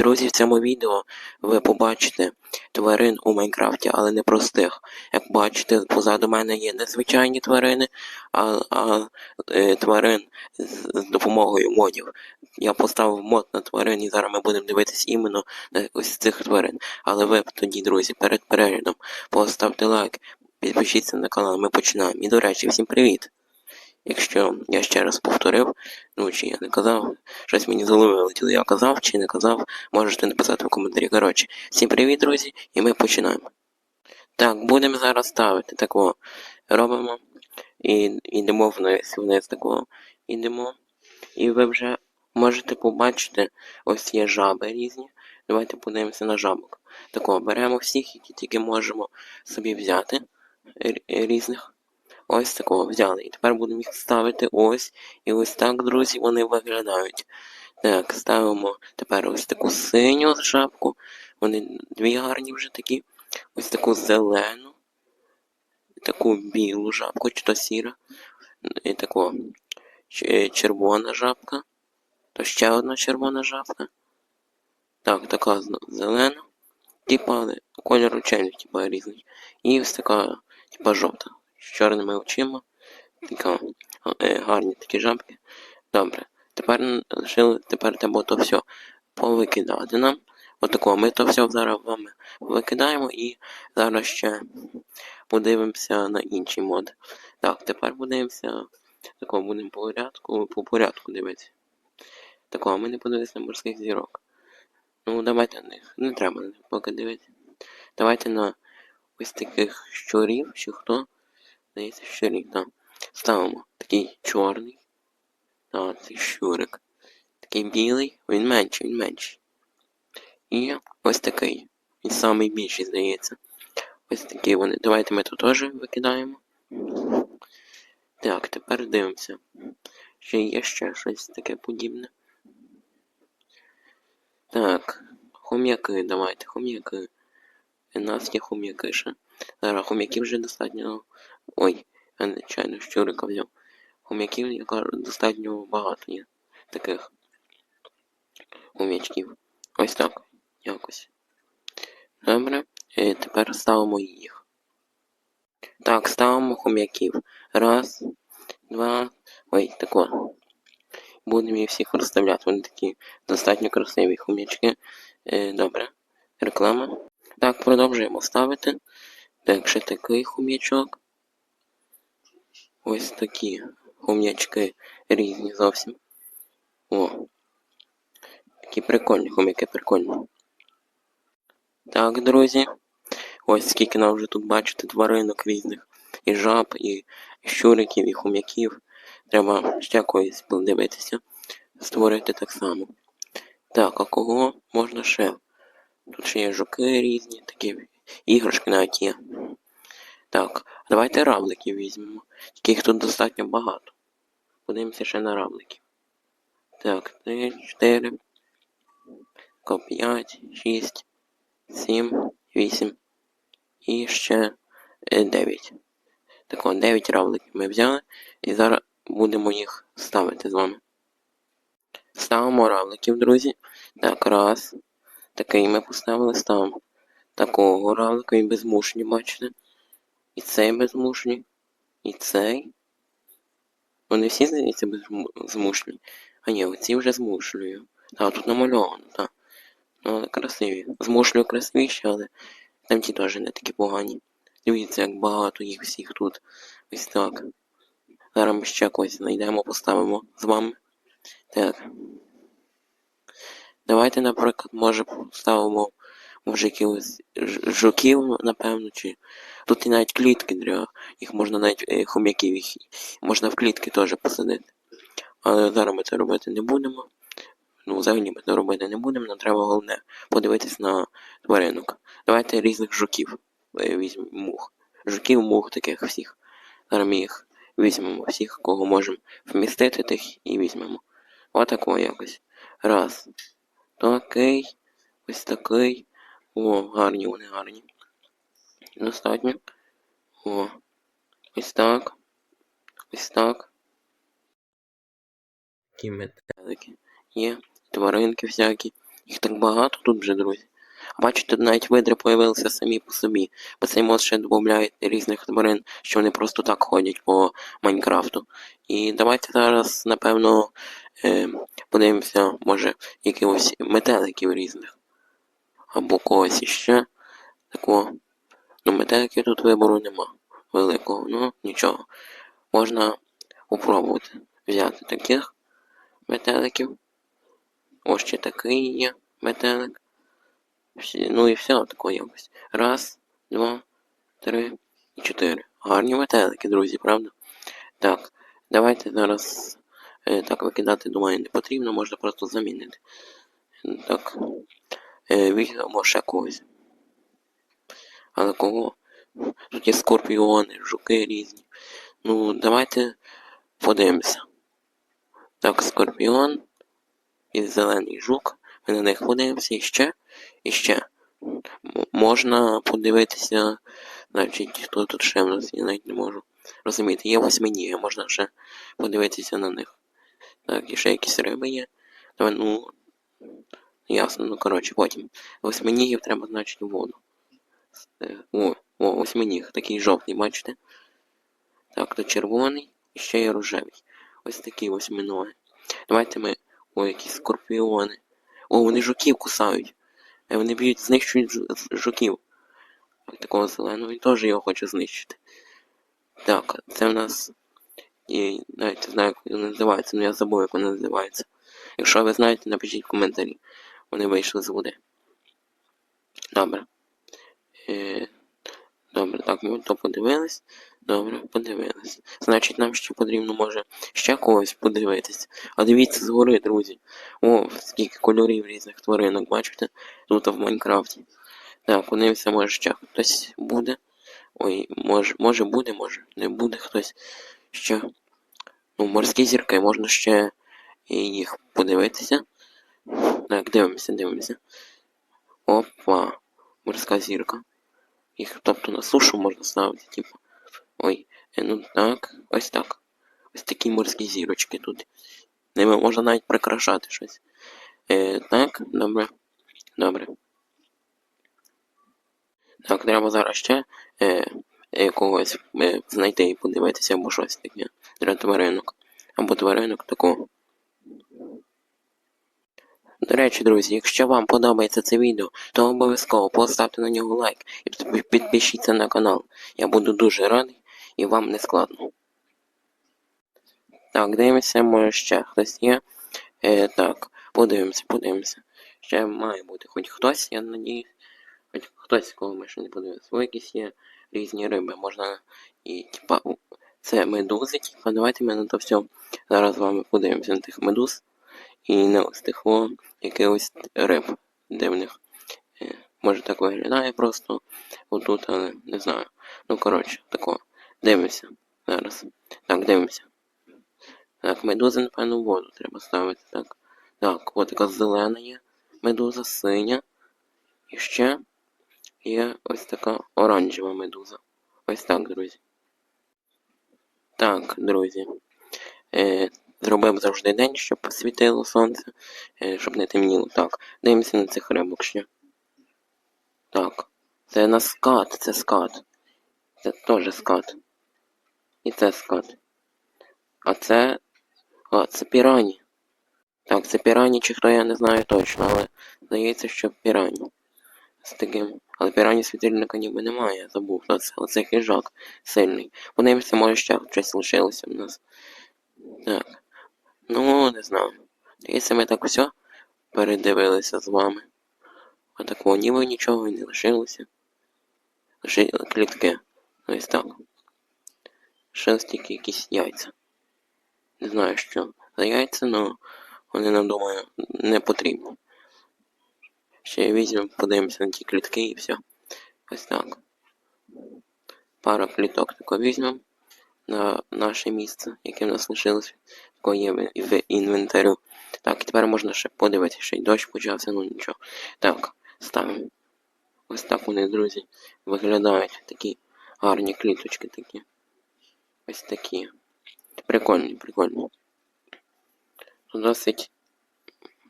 Друзі, в цьому відео ви побачите тварин у Майнкрафті, але не простих. Як бачите, позаду мене є незвичайні тварини, а, а е, тварин з, з допомогою модів. Я поставив мод на тварин і зараз ми будемо дивитись іменно на ось цих тварин. Але ви тоді, друзі, перед переглядом поставте лайк, підпишіться на канал, ми починаємо. І до речі, всім привіт! Якщо я ще раз повторив, ну чи я не казав, щось мені з голови я казав чи не казав, можете написати в коментарі. Коротше, всім привіт, друзі, і ми починаємо. Так, будемо зараз ставити такого. Робимо і йдемо вниз, вниз такого. Йдемо. І ви вже можете побачити, ось є жаби різні. Давайте подивимося на жабок. Такого, беремо всіх, які тільки можемо собі взяти різних. Ось такого взяли. І тепер будемо їх ставити ось. І ось так, друзі, вони виглядають. Так, ставимо тепер ось таку синю шапку. Вони дві гарні вже такі. Ось таку зелену. Таку білу жабку, чи то сіра. І таку червона жабка. То ще одна червона жабка. Так, така зелена. Типа але кольор очей, типа різний. І ось така, типа жовта. З чорними очима. Така е, гарні такі жабки. Добре. Тепер лишили, тепер треба то все повикидати нам. Отако, ми то все зараз вам викидаємо і зараз ще подивимося на інші моди. Так, тепер подивимося. Такого будемо по порядку, по порядку дивитися. Такого, ми не подивилися на морських зірок. Ну, давайте на них. Не треба на них поки дивитися. Давайте на ось таких щурів, чи хто. Здається, щурів, так. Ставимо такий чорний. Так, цей щурик. Такий білий, він менший, він менший. І ось такий. Він самий більший, здається. Ось такі вони. Давайте ми тут теж викидаємо. Так, тепер дивимося. Чи є ще щось таке подібне. Так, хом'яки, давайте, хом'яки. У нас є хом'яки ще. Зараз хом'яків вже достатньо. Ой, я нечайно щурика взяв. Хом'яків, я кажу, достатньо багато є таких хом'ячків. Ось так. Якось. Добре. І тепер ставимо їх. Так, ставимо хом'яків. Раз, два. Ой, тако. Будемо їх всіх розставляти. Вони такі достатньо красиві хом'ячки. Е, добре. Реклама. Так, продовжуємо ставити. Так, ще такий хом'ячок. Ось такі хом'ячки різні зовсім. О. Такі прикольні хом'яки, прикольні. Так, друзі. Ось скільки нам вже тут бачите тваринок різних. І жаб, і щуриків, і хом'яків. Треба ще когось подивитися. Створити так само. Так, а кого можна ще? Тут ще є жуки різні, такі іграшки навіть є. Так, давайте равликів візьмемо. Їх тут достатньо багато. Подивимося ще на равликів. Так, 3, 4, 5, 6, 7, 8 і ще 9. Так от, 9 равликів ми взяли і зараз будемо їх ставити з вами. Ставимо равликів, друзі. Так, раз. Такий ми поставили, ставимо такого равлика, він безмушний, бачите? І цей безмушний, і цей. Вони всі, здається, безмушні. А ні, оці вже змушую. Так, тут намальовано, так. Ну, але красиві. Змушую красивіші, але там ті теж не такі погані. Дивіться, як багато їх всіх тут. Ось так. Зараз ми ще когось знайдемо, поставимо з вами. Так. Давайте, наприклад, може поставимо може якихось жуків, напевно, чи. Тут і навіть клітки для. Їх можна навіть е, хом'яків їх можна в клітки теж посадити. Але зараз ми це робити не будемо. Ну, взагалі ми це робити не будемо, нам треба головне подивитись на тваринок. Давайте різних жуків е, візьмемо мух. Жуків, мух таких всіх. Зараз ми їх візьмемо всіх, кого можемо вмістити тих і візьмемо. Отако якось. Раз. Такий. Ось такий. О, гарні вони гарні. Достатньо. О. Ось так. Ось так. Такі метелики. Є. Тваринки всякі. Їх так багато тут вже, друзі. Бачите, навіть видри появилися самі по собі, бо цей мод ще додає різних тварин, що вони просто так ходять по Майнкрафту. І давайте зараз, напевно, е, подивимося, може, якихось метеликів різних. Або когось іще. Такого. Ну, метеликів тут вибору нема великого. Ну, нічого. Можна попробувати взяти таких метеликів. Ось ще такий є метелик. Ну і все тако якось. Раз, два, три і чотири. Гарні метелики, друзі, правда? Так, давайте зараз е, так викидати, думаю, не потрібно, можна просто замінити. Так. Е, візьмемо ще когось. Але кого? Тут є скорпіони, жуки різні. Ну, давайте подивимося. Так, скорпіон і зелений жук. Ми на них подивимося і ще, і ще. Можна подивитися, значить, хто тут ще в нас, я навіть не можу. Розумієте, є восьминіги, можна ще подивитися на них. Так, і ще якісь риби є. Давай, ну, ясно, ну коротше, потім. Восьминігів треба, значить, воду. Е, О, о, восьминіг, такий жовтий, бачите? Так, то червоний і ще є рожевий. Ось такі восьминоги. Давайте ми. О, якісь скорпіони. О, вони жуків кусають. Е, Вони б'ють, знищують жуків. Такого зеленого і теж його хочу знищити. Так, це в нас. І навіть не знаю, як він називається, але я забув, як він називається. Якщо ви знаєте, напишіть в коментарі. Вони вийшли з води. Добре. Е, добре, так, ми то подивились. Добре, подивились. Значить, нам ще потрібно, може, ще когось подивитись. А дивіться згори, друзі. О, скільки кольорів різних тваринок, бачите? Тут в Майнкрафті. Так, подивимося, може ще хтось буде. Ой, може, може буде, може не буде хтось ще. Ну, морські зірки, можна ще їх подивитися. Так, дивимося, дивимося. Опа, морська зірка. Їх, тобто на сушу можна ставити, типу. Ой, е, ну так, ось так. Ось такі морські зірочки тут. Ними можна навіть прикрашати щось. Е, так, добре. Добре. Так, треба зараз ще е, е, когось е, знайти і подивитися або щось таке. Для тваринок. Або тваринок такого. До речі, друзі, якщо вам подобається це відео, то обов'язково поставте на нього лайк і підпишіться на канал. Я буду дуже радий і вам не складно. Так, дивимося, може ще хтось є. Е, так, подивимося, подивимося. Ще має бути хоч хтось, я надіюсь. Хоч хтось, кого ми ще не подивилися. О, якісь є різні риби, можна і типа. Це медузи, типа, давайте ми на то все зараз з вами подивимося на тих медуз і ось тих якихось риб дивних. Е, Може так виглядає просто отут, але не знаю. Ну коротше, тако. Дивимося зараз. Так, дивимося. Так, медузи, напевно, в воду треба ставити. Так. Так, от така зелена є. Медуза, синя. І ще є ось така оранжева медуза. Ось так, друзі. Так, друзі. Е, зробив завжди день, щоб світило сонце, е, щоб не темніло. Так, дивимося на цих рибок ще. Так. Це на скат, це скат. Це теж скат. І це скат. А це. А, це пірані. Так, це пірані чи хто я не знаю точно, але здається, що пірані. З таким. Але пірані світильника ніби немає, я забув хто це, але хижак сильний. Подивимося, може ще щось лишилося в нас. Так. Ну, не знаю. Здається, ми так все передивилися з вами. А такого ніби нічого і не лишилося. Лише клітки. Ось так. Ще тільки якісь яйця. Не знаю, що за яйця, але вони нам, думаю, не потрібні. Ще візьмемо, подивимося на ті клітки і все. Ось так. Пара кліток тако візьмемо на наше місце, яке в нас лишилось, тако є в інвентарю. Так, і тепер можна ще подивитися, що й дощ почався, ну нічого. Так, ставимо. Ось так вони, друзі, виглядають такі гарні кліточки такі. Ось такі. Прикольні, прикольні. Досить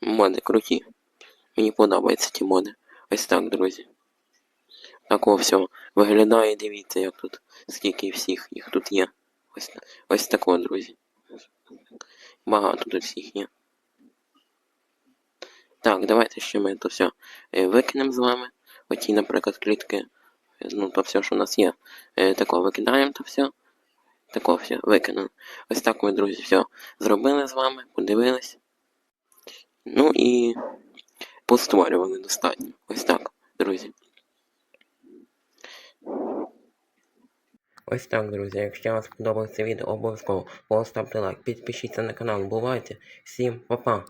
моди круті. Мені подобаються ті моди. Ось так, друзі. Так о, все. Виглядає, дивіться, як тут, скільки всіх їх тут є. Ось, ось тако, друзі. Багато тут всіх є. Так, давайте ще ми то все викинемо з вами. Оті, наприклад, клітки. Е, Ну, то все, що у нас є. Е, Тако викидаємо то все. Тако все, викинули. Ось так ми, друзі, все зробили з вами, подивились. Ну і постворювали достатньо. Ось так, друзі. Ось так, друзі. Якщо вам сподобалося відео, обов'язково поставте лайк, підпишіться на канал. Бувайте. Всім па-па.